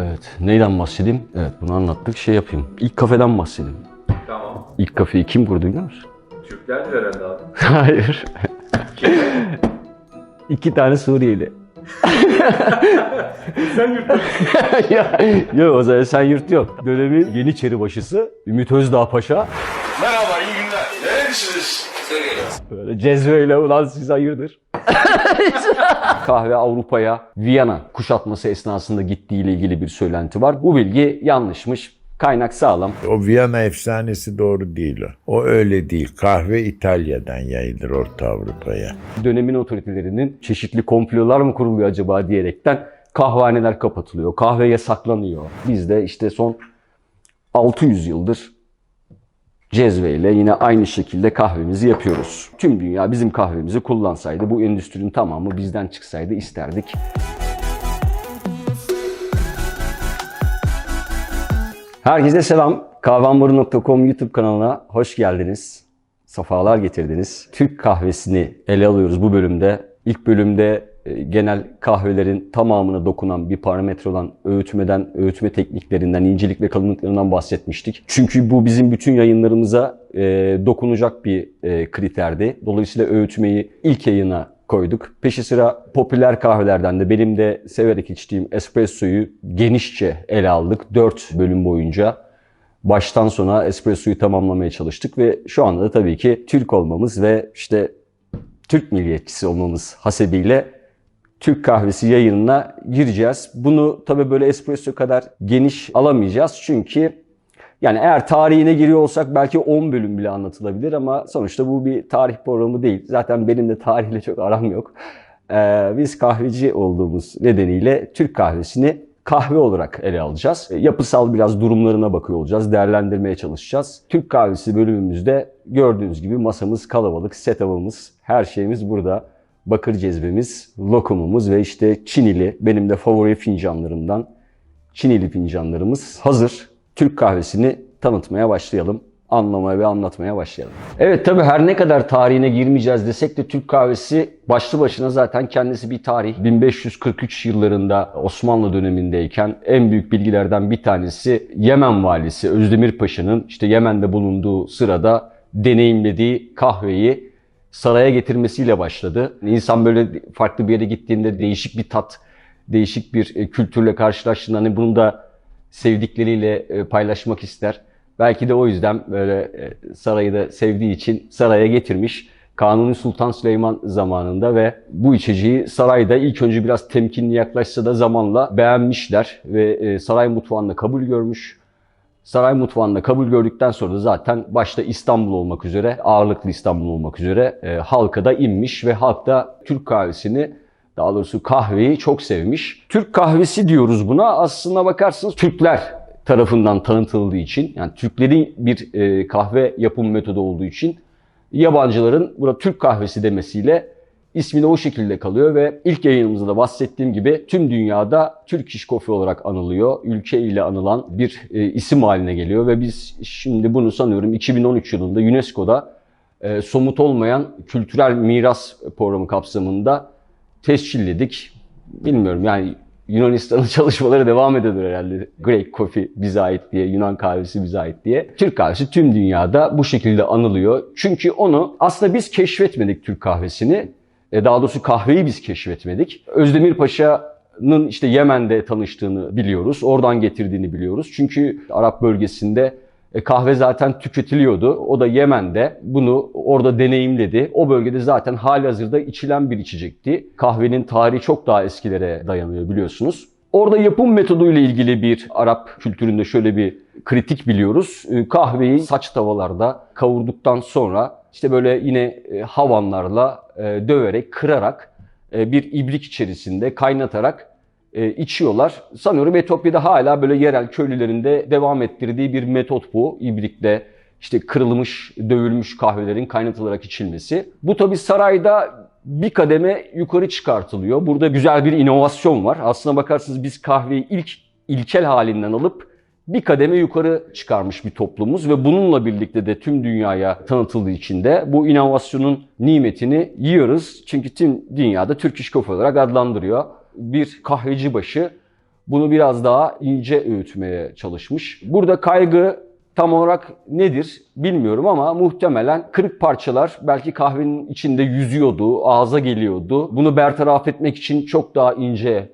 Evet. Neyden bahsedeyim? Evet bunu anlattık. Şey yapayım. İlk kafeden bahsedeyim. Tamam. İlk kafeyi kim kurdu biliyor musun? Türklerdir herhalde abi. Hayır. İki tane Suriyeli. Sen yurtta. ya, yok o zaman sen yurt yok. Dönemin Yeniçeri başısı Ümit Özdağ Paşa. Merhaba, iyi günler. Nerelisiniz? Böyle cezveyle ulan siz hayırdır? Kahve Avrupa'ya Viyana kuşatması esnasında gittiğiyle ilgili bir söylenti var. Bu bilgi yanlışmış. Kaynak sağlam. O Viyana efsanesi doğru değil o. O öyle değil. Kahve İtalya'dan yayılır Orta Avrupa'ya. Dönemin otoritelerinin çeşitli komplolar mı kuruluyor acaba diyerekten kahvehaneler kapatılıyor. Kahve yasaklanıyor. Biz de işte son 600 yıldır cezveyle yine aynı şekilde kahvemizi yapıyoruz. Tüm dünya bizim kahvemizi kullansaydı, bu endüstrinin tamamı bizden çıksaydı isterdik. Herkese selam. Kahvambarı.com YouTube kanalına hoş geldiniz. Safalar getirdiniz. Türk kahvesini ele alıyoruz bu bölümde. İlk bölümde genel kahvelerin tamamına dokunan bir parametre olan öğütmeden, öğütme tekniklerinden, incelik ve kalınlıklarından bahsetmiştik. Çünkü bu bizim bütün yayınlarımıza e, dokunacak bir e, kriterdi. Dolayısıyla öğütmeyi ilk yayına koyduk. Peşi sıra popüler kahvelerden de benim de severek içtiğim espressoyu genişçe ele aldık 4 bölüm boyunca. Baştan sona espressoyu tamamlamaya çalıştık ve şu anda da tabii ki Türk olmamız ve işte Türk milliyetçisi olmamız hasebiyle Türk kahvesi yayınına gireceğiz. Bunu tabii böyle espresso kadar geniş alamayacağız çünkü yani eğer tarihine giriyor olsak belki 10 bölüm bile anlatılabilir ama sonuçta bu bir tarih programı değil. Zaten benim de tarihle çok aram yok. Ee, biz kahveci olduğumuz nedeniyle Türk kahvesini kahve olarak ele alacağız. E, Yapısal biraz durumlarına bakıyor olacağız, değerlendirmeye çalışacağız. Türk kahvesi bölümümüzde gördüğünüz gibi masamız kalabalık, setup'ımız, her şeyimiz burada. Bakır cezvemiz, lokumumuz ve işte Çinili, benim de favori fincanlarımdan Çinili fincanlarımız hazır. Türk kahvesini tanıtmaya başlayalım. Anlamaya ve anlatmaya başlayalım. Evet tabi her ne kadar tarihine girmeyeceğiz desek de Türk kahvesi başlı başına zaten kendisi bir tarih. 1543 yıllarında Osmanlı dönemindeyken en büyük bilgilerden bir tanesi Yemen valisi Özdemir Paşa'nın işte Yemen'de bulunduğu sırada deneyimlediği kahveyi saraya getirmesiyle başladı. İnsan böyle farklı bir yere gittiğinde değişik bir tat, değişik bir e, kültürle karşılaştığında hani bunu da sevdikleriyle e, paylaşmak ister. Belki de o yüzden böyle e, sarayı da sevdiği için saraya getirmiş. Kanuni Sultan Süleyman zamanında ve bu içeceği sarayda ilk önce biraz temkinli yaklaşsa da zamanla beğenmişler ve saray mutfağında kabul görmüş. Saray mutfağında kabul gördükten sonra da zaten başta İstanbul olmak üzere, ağırlıklı İstanbul olmak üzere e, halka da inmiş ve halk da Türk kahvesini daha doğrusu kahveyi çok sevmiş. Türk kahvesi diyoruz buna. Aslına bakarsınız Türkler tarafından tanıtıldığı için, yani Türklerin bir e, kahve yapım metodu olduğu için yabancıların buna Türk kahvesi demesiyle ismi de o şekilde kalıyor ve ilk yayınımızda da bahsettiğim gibi tüm dünyada Türk İş Coffee olarak anılıyor. Ülke ile anılan bir e, isim haline geliyor ve biz şimdi bunu sanıyorum 2013 yılında UNESCO'da e, somut olmayan kültürel miras programı kapsamında tescilledik. Bilmiyorum yani Yunanistan'ın çalışmaları devam ediyor herhalde. Greek Coffee bize ait diye, Yunan kahvesi bize ait diye. Türk kahvesi tüm dünyada bu şekilde anılıyor. Çünkü onu aslında biz keşfetmedik Türk kahvesini. E, Daha doğrusu kahveyi biz keşfetmedik. Özdemir Paşa'nın işte Yemen'de tanıştığını biliyoruz. Oradan getirdiğini biliyoruz. Çünkü Arap bölgesinde e, kahve zaten tüketiliyordu. O da Yemen'de bunu orada deneyimledi. O bölgede zaten halihazırda içilen bir içecekti. Kahvenin tarihi çok daha eskilere dayanıyor biliyorsunuz. Orada yapım metoduyla ilgili bir Arap kültüründe şöyle bir kritik biliyoruz. E, Kahveyi saç tavalarda kavurduktan sonra işte böyle yine havanlarla e, döverek, kırarak e, bir ibrik içerisinde kaynatarak e, içiyorlar. Sanıyorum Etiyopya'da hala böyle yerel köylülerinde devam ettirdiği bir metot bu. İbrikle işte kırılmış, dövülmüş kahvelerin kaynatılarak içilmesi. Bu tabi sarayda bir kademe yukarı çıkartılıyor. Burada güzel bir inovasyon var. Aslına bakarsanız biz kahveyi ilk ilkel halinden alıp bir kademe yukarı çıkarmış bir toplumuz ve bununla birlikte de tüm dünyaya tanıtıldığı için de bu inovasyonun nimetini yiyoruz. Çünkü tüm dünyada Türk İş Coffee olarak adlandırıyor. Bir kahveci başı bunu biraz daha ince öğütmeye çalışmış. Burada kaygı tam olarak nedir bilmiyorum ama muhtemelen kırık parçalar belki kahvenin içinde yüzüyordu, ağza geliyordu. Bunu bertaraf etmek için çok daha ince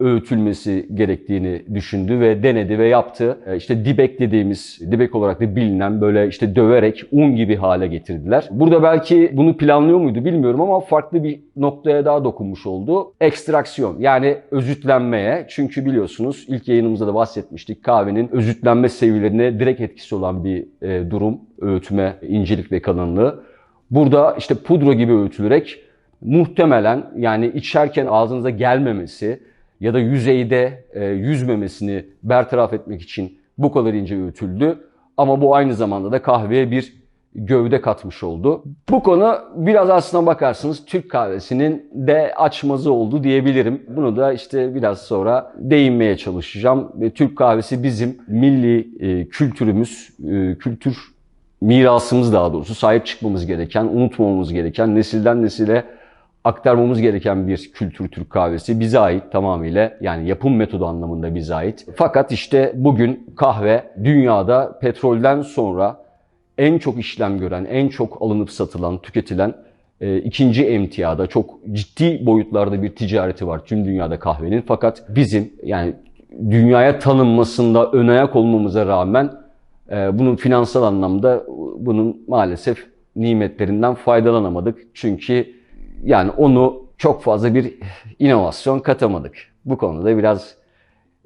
öğütülmesi gerektiğini düşündü ve denedi ve yaptı. E, İşte dibek dediğimiz, dibek olarak da bilinen böyle işte döverek un gibi hale getirdiler. Burada belki bunu planlıyor muydu bilmiyorum ama farklı bir noktaya daha dokunmuş oldu. Ekstraksiyon yani özütlenmeye. Çünkü biliyorsunuz ilk yayınımızda da bahsetmiştik. Kahvenin özütlenme seviyelerine direkt etkisi olan bir e, durum. Öğütme, incelik ve kalınlığı. Burada işte pudra gibi öğütülerek muhtemelen yani içerken ağzınıza gelmemesi ya da yüzeyde e, yüzmemesini bertaraf etmek için bu kadar ince öğütüldü. Ama bu aynı zamanda da kahveye bir gövde katmış oldu. Bu konu biraz aslına bakarsınız Türk kahvesinin de açmazı oldu diyebilirim. Bunu da işte biraz sonra değinmeye çalışacağım. Türk kahvesi bizim milli e, kültürümüz, e, kültür mirasımız daha doğrusu sahip çıkmamız gereken, unutmamamız gereken, nesilden nesile aktarmamız gereken bir kültür Türk kahvesi. Bize ait tamamıyla yani yapım metodu anlamında bize ait. Fakat işte bugün kahve dünyada petrolden sonra en çok işlem gören, en çok alınıp satılan, tüketilen e, ikinci emtiyada çok ciddi boyutlarda bir ticareti var tüm dünyada kahvenin. Fakat bizim yani dünyaya tanınmasında ön ayak olmamıza rağmen e, bunun finansal anlamda bunun maalesef nimetlerinden faydalanamadık. Çünkü yani onu çok fazla bir inovasyon katamadık. Bu konuda biraz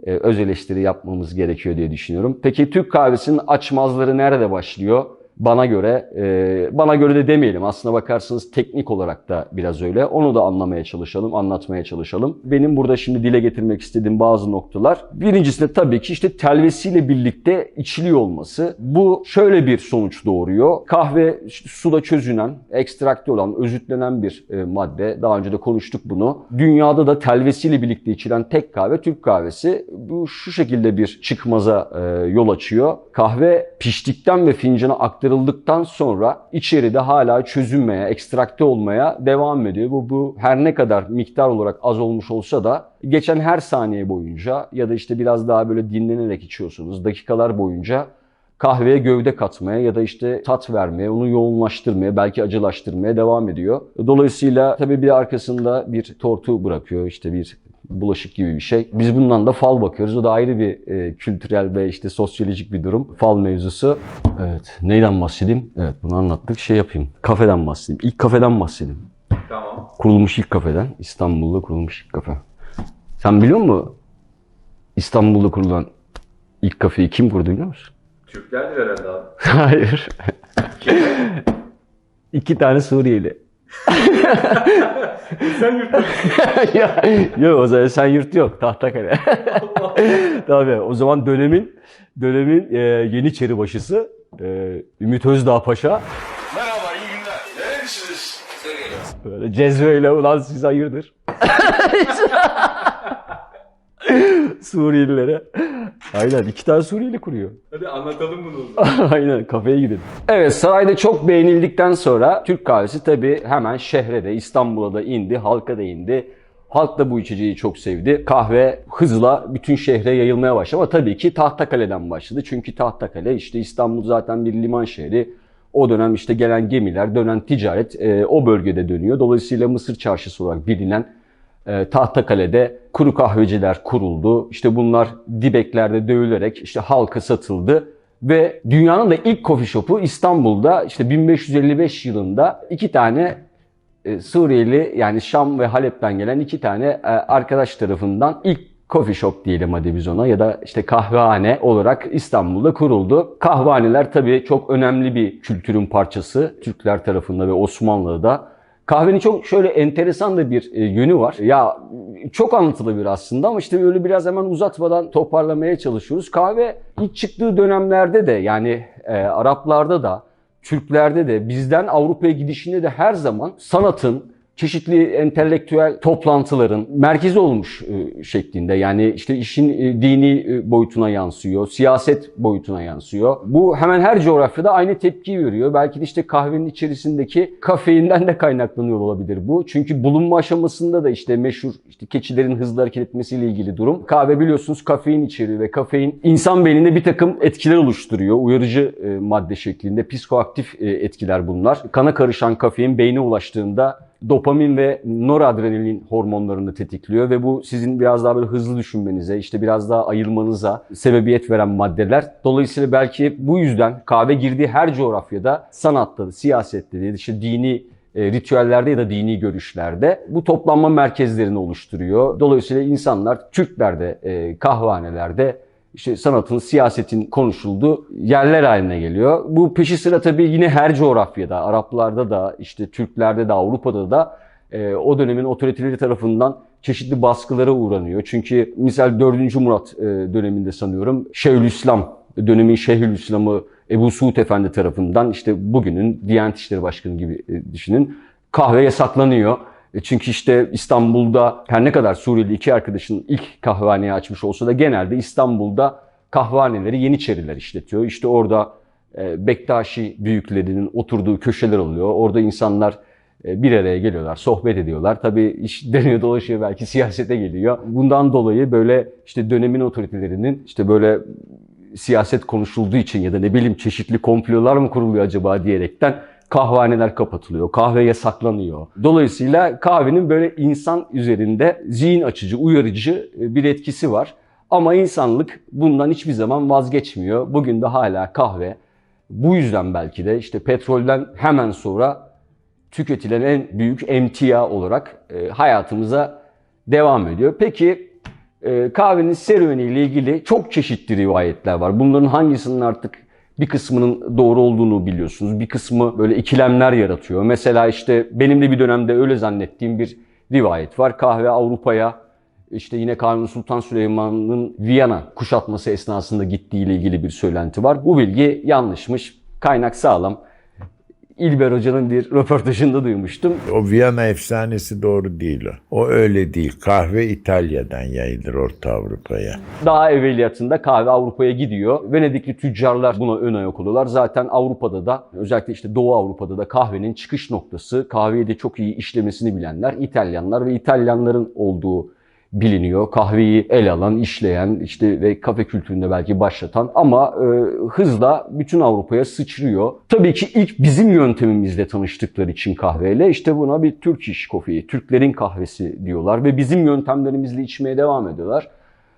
e, öz eleştiri yapmamız gerekiyor diye düşünüyorum. Peki Türk kahvesinin açmazları nerede başlıyor? Bana göre, e, bana göre de demeyelim. Aslına bakarsanız teknik olarak da biraz öyle. Onu da anlamaya çalışalım, anlatmaya çalışalım. Benim burada şimdi dile getirmek istediğim bazı noktalar. Birincisi de tabii ki işte telvesiyle birlikte içiliyor olması. Bu şöyle bir sonuç doğuruyor. Kahve işte suda çözünen, ekstrakte olan, özütlenen bir e, madde. Daha önce de konuştuk bunu. Dünyada da telvesiyle birlikte içilen tek kahve Türk kahvesi. Bu şu şekilde bir çıkmaza e, yol açıyor. Kahve piştikten ve fincana aktarıldıktan sonra içeride hala çözünmeye, ekstrakte olmaya devam ediyor. Bu, bu her ne kadar miktar olarak az olmuş olsa da geçen her saniye boyunca ya da işte biraz daha böyle dinlenerek içiyorsunuz dakikalar boyunca kahveye gövde katmaya ya da işte tat vermeye, onu yoğunlaştırmaya, belki acılaştırmaya devam ediyor. Dolayısıyla tabii bir arkasında bir tortu bırakıyor, işte bir bulaşık gibi bir şey. Biz bundan da fal bakıyoruz. O da ayrı bir e, kültürel ve işte sosyolojik bir durum. Fal mevzusu. Evet. Neyden bahsedeyim? Evet bunu anlattık. Şey yapayım. Kafeden bahsedeyim. İlk kafeden bahsedeyim. Tamam. Kurulmuş ilk kafeden. İstanbul'da kurulmuş ilk kafe. Sen biliyor musun? İstanbul'da kurulan ilk kafeyi kim kurdu biliyor musun? Türklerdir herhalde abi. Hayır. İki tane Suriyeli. Sen yurtta. ya, yok o zaman sen yurt yok. Tahtakale. Tabii o zaman dönemin dönemin e, Yeniçeri başısı e, Ümit Özdağ Paşa Merhaba, iyi günler. Neredesiniz? böyle cezveyle ulan siz hayırdır? Suriyelilere. Aynen iki tane Suriyeli kuruyor. Hadi anlatalım bunu. o zaman. Aynen kafeye gidelim. Evet sarayda çok beğenildikten sonra Türk kahvesi tabii hemen şehre de İstanbul'a da indi, halka da indi. Halk da bu içeceği çok sevdi. Kahve hızla bütün şehre yayılmaya başladı ama tabii ki Tahtakale'den başladı. Çünkü Tahtakale işte İstanbul zaten bir liman şehri. O dönem işte gelen gemiler, dönen ticaret e, o bölgede dönüyor. Dolayısıyla Mısır çarşısı olarak bilinen e, Tahtakale'de kuru kahveciler kuruldu. İşte bunlar dibeklerde dövülerek işte halka satıldı. Ve dünyanın da ilk coffee shop'u İstanbul'da işte 1555 yılında iki tane e, Suriyeli yani Şam ve Halep'ten gelen iki tane e, arkadaş tarafından ilk coffee shop diyelim hadi biz ona ya da işte kahvehane olarak İstanbul'da kuruldu. Kahvehaneler tabii çok önemli bir kültürün parçası Türkler tarafında ve Osmanlı'da. Kahvenin çok şöyle enteresan da bir e, yönü var. Ya çok anlatılabilir aslında ama işte öyle biraz hemen uzatmadan toparlamaya çalışıyoruz. Kahve ilk çıktığı dönemlerde de yani e, Araplarda da Türklerde de bizden Avrupa'ya gidişinde de her zaman sanatın, çeşitli entelektüel toplantıların merkezi olmuş e, şeklinde. Yani işte işin e, dini e, boyutuna yansıyor, siyaset boyutuna yansıyor. Bu hemen her coğrafyada aynı tepkiyi veriyor. Belki de işte kahvenin içerisindeki kafeinden de kaynaklanıyor olabilir bu. Çünkü bulunma aşamasında da işte meşhur işte keçilerin hızlı hareket etmesiyle ilgili durum. Kahve biliyorsunuz kafein içeriyor ve kafein insan beyninde bir takım etkiler oluşturuyor. Uyarıcı madde şeklinde psikoaktif etkiler bunlar. Kana karışan kafein beyne ulaştığında dopamin ve noradrenalin hormonlarını tetikliyor ve bu sizin biraz daha böyle hızlı düşünmenize, işte biraz daha ayılmanıza sebebiyet veren maddeler. Dolayısıyla belki bu yüzden kahve girdiği her coğrafyada sanatta, siyasette işte dini e, ritüellerde ya da dini görüşlerde bu toplanma merkezlerini oluşturuyor. Dolayısıyla insanlar Türklerde, e, kahvanelerde işte sanatın, siyasetin konuşulduğu yerler haline geliyor. Bu peşi sıra tabii yine her coğrafyada, Araplarda da, işte Türklerde de, Avrupa'da da e, o dönemin otoriteleri tarafından çeşitli baskılara uğranıyor. Çünkü misal 4. Murat e, döneminde sanıyorum Şeyhülislam dönemin Şeyhülislam'ı Ebu Suud Efendi tarafından işte bugünün Diyanet İşleri Başkanı gibi e, düşünün kahve yasaklanıyor. E, Çünkü işte İstanbul'da her ne kadar Suriyeli iki arkadaşın ilk kahvehaneyi açmış olsa da genelde İstanbul'da kahvehaneleri Yeniçeriler işletiyor. İşte orada e, Bektaşi büyüklerinin oturduğu köşeler oluyor. Orada insanlar e, bir araya geliyorlar, sohbet ediyorlar. Tabii iş dönüyor dolaşıyor belki siyasete geliyor. Bundan dolayı böyle işte dönemin otoritelerinin işte böyle siyaset konuşulduğu için ya da ne bileyim çeşitli komplolar mı kuruluyor acaba diyerekten kahvehaneler kapatılıyor, kahve yasaklanıyor. Dolayısıyla kahvenin böyle insan üzerinde zihin açıcı, uyarıcı e, bir etkisi var. Ama insanlık bundan hiçbir zaman vazgeçmiyor. Bugün de hala kahve. Bu yüzden belki de işte petrolden hemen sonra tüketilen en büyük emtia olarak e, hayatımıza devam ediyor. Peki e, kahvenin serüveniyle ilgili çok çeşitli rivayetler var. Bunların hangisinin artık bir kısmının doğru olduğunu biliyorsunuz. Bir kısmı böyle ikilemler yaratıyor. Mesela işte benim de bir dönemde öyle zannettiğim bir rivayet var. Kahve Avrupa'ya işte yine Kanuni Sultan Süleyman'ın Viyana kuşatması esnasında gittiği ile ilgili bir söylenti var. Bu bilgi yanlışmış. Kaynak sağlam. İlber Hoca'nın bir röportajında duymuştum. O Viyana efsanesi doğru değil o. O öyle değil. Kahve İtalya'dan yayılır Orta Avrupa'ya. Daha evveliyatında kahve Avrupa'ya gidiyor. Venedikli tüccarlar buna ön ayak oluyorlar. Zaten Avrupa'da da özellikle işte Doğu Avrupa'da da kahvenin çıkış noktası, kahveyi de çok iyi işlemesini bilenler İtalyanlar ve İtalyanların olduğu biliniyor. Kahveyi el alan, işleyen işte ve kafe kültüründe belki başlatan ama e, hızla bütün Avrupa'ya sıçrıyor. Tabii ki ilk bizim yöntemimizle tanıştıkları için kahveyle işte buna bir Türk iş kofeyi, Türklerin kahvesi diyorlar ve bizim yöntemlerimizle içmeye devam ediyorlar.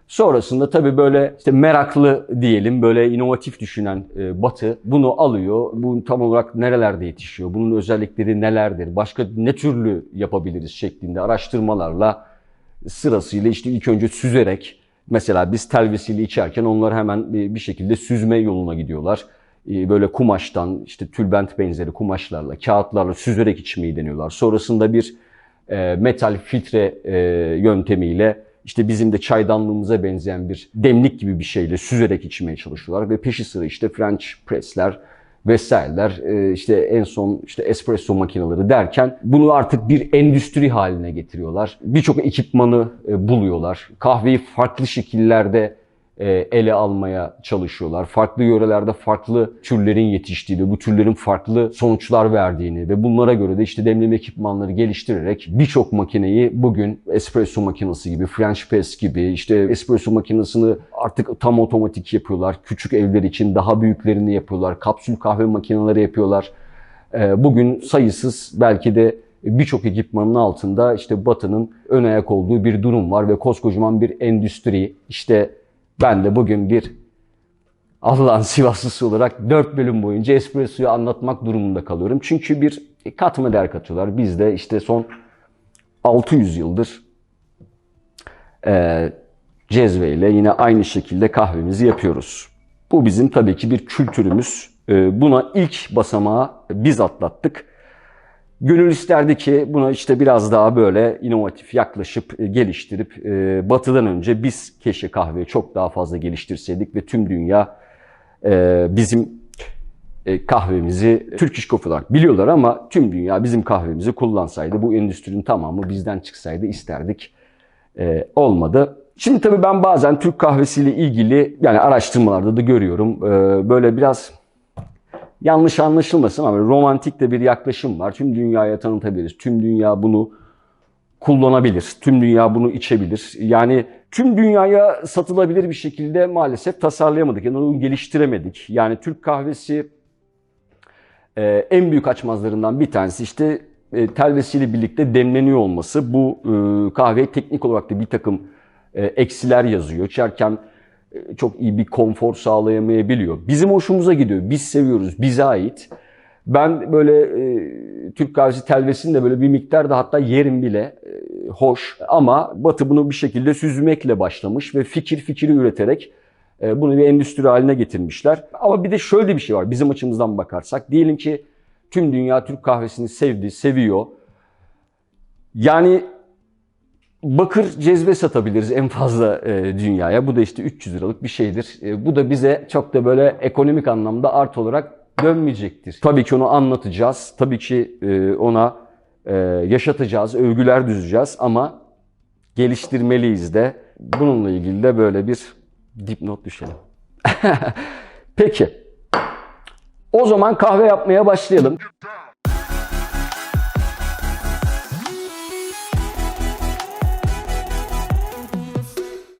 Sonrasında tabii böyle işte meraklı diyelim, böyle inovatif düşünen e, Batı bunu alıyor. Bu tam olarak nerelerde yetişiyor? Bunun özellikleri nelerdir? Başka ne türlü yapabiliriz şeklinde araştırmalarla sırasıyla işte ilk önce süzerek mesela biz telvesiyle içerken onlar hemen bir şekilde süzme yoluna gidiyorlar. Ee, Böyle kumaştan işte tülbent benzeri kumaşlarla, kağıtlarla süzerek içmeyi deniyorlar. Sonrasında bir e, metal filtre e, yöntemiyle işte bizim de çaydanlığımıza benzeyen bir demlik gibi bir şeyle süzerek içmeye çalışıyorlar ve peşi sıra işte French press'ler vesaireler e, işte en son işte espresso makineleri derken bunu artık bir endüstri haline getiriyorlar. Birçok ekipmanı e, buluyorlar. Kahveyi farklı şekillerde ele almaya çalışıyorlar. Farklı yörelerde farklı türlerin yetiştiğini, bu türlerin farklı sonuçlar verdiğini ve bunlara göre de işte demleme ekipmanları geliştirerek birçok makineyi bugün espresso makinesi gibi, French press gibi işte espresso makinesini artık tam otomatik yapıyorlar. Küçük evler için daha büyüklerini yapıyorlar. Kapsül kahve makineleri yapıyorlar. E, Bugün sayısız belki de birçok ekipmanın altında işte Batı'nın ön ayak olduğu bir durum var ve koskocaman bir endüstri. İşte ben de bugün bir Allah'ın Sivaslısı olarak 4 bölüm boyunca espressoyu anlatmak durumunda kalıyorum. Çünkü bir katma değer katıyorlar. Biz de işte son 600 yıldır e, cezveyle yine aynı şekilde kahvemizi yapıyoruz. Bu bizim tabii ki bir kültürümüz. E, buna ilk basamağı biz atlattık. Gönül isterdi ki buna işte biraz daha böyle inovatif yaklaşıp e, geliştirip e, batıdan önce biz keşke kahveyi çok daha fazla geliştirseydik ve tüm dünya e, bizim kahvemizi Türk İş Coffee olarak biliyorlar ama tüm dünya bizim kahvemizi kullansaydı bu endüstrinin tamamı bizden çıksaydı isterdik. Olmadı. Şimdi tabii ben bazen Türk kahvesiyle ilgili yani araştırmalarda da görüyorum. Böyle biraz yanlış anlaşılmasın ama romantik de bir yaklaşım var. Tüm dünyaya tanıtabiliriz. Tüm dünya bunu kullanabilir. Tüm dünya bunu içebilir. Yani tüm dünyaya satılabilir bir şekilde maalesef tasarlayamadık. Yani onu geliştiremedik. Yani Türk kahvesi e, en büyük açmazlarından bir tanesi işte e, telvesiyle birlikte demleniyor olması. Bu e, kahveye teknik olarak da bir takım e, eksiler yazıyor. İçerken çok iyi bir konfor sağlayamayabiliyor. Bizim hoşumuza gidiyor. Biz seviyoruz. Bize ait. Ben böyle e, Türk kahvesi telvesini de böyle bir miktar da hatta yerim bile e, hoş. Ama Batı bunu bir şekilde süzmekle başlamış ve fikir fikri üreterek e, bunu bir endüstri haline getirmişler. Ama bir de şöyle bir şey var bizim açımızdan bakarsak. Diyelim ki tüm dünya Türk kahvesini sevdi, seviyor. Yani bakır cezve satabiliriz en fazla e, dünyaya. Bu da işte 300 liralık bir şeydir. E, bu da bize çok da böyle ekonomik anlamda art olarak dönmeyecektir. Tabii ki onu anlatacağız. Tabii ki e, ona e, yaşatacağız, övgüler düzeceğiz ama geliştirmeliyiz de. Bununla ilgili de böyle bir dipnot düşelim. Peki. O zaman kahve yapmaya başlayalım.